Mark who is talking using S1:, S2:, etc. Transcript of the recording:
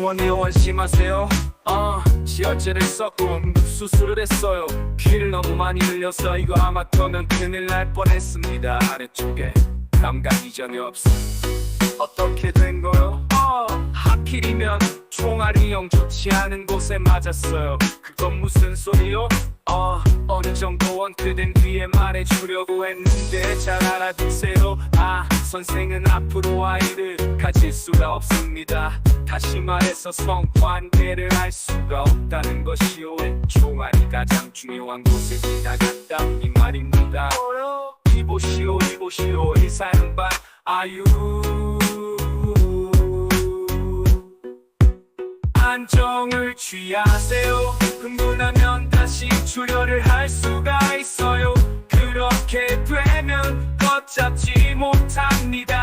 S1: 병원에 원심하세요. 어 지혈제를 썼고 수술을 했어요. 피를 너무 많이 흘려서 이거 아마 터면 큰일 날 뻔했습니다. 아래쪽에 감각이 전혀 없어. 어떻게 된 거요? 어 하필이면 총알이형 좋지 않은 곳에 맞았어요. 그건 무슨 소리요? 어 어느 정도 원크된 뒤에 말해주려고 했는데 잘 알아두세요. 아 선생은 앞으로 아이를 가질 수가 없습니다. 다시 말해서 성관계를 할 수가 없다는 것이요. 총알이 가장 중요한 곳에 지나갔다 이 말입니다. 이보시오 이보시오 이 사연반 아유. 안정을 취하세요. 흥분하면 다시 출혈을 할 수가 있어요. 그렇게 되면 걷잡지 못합니다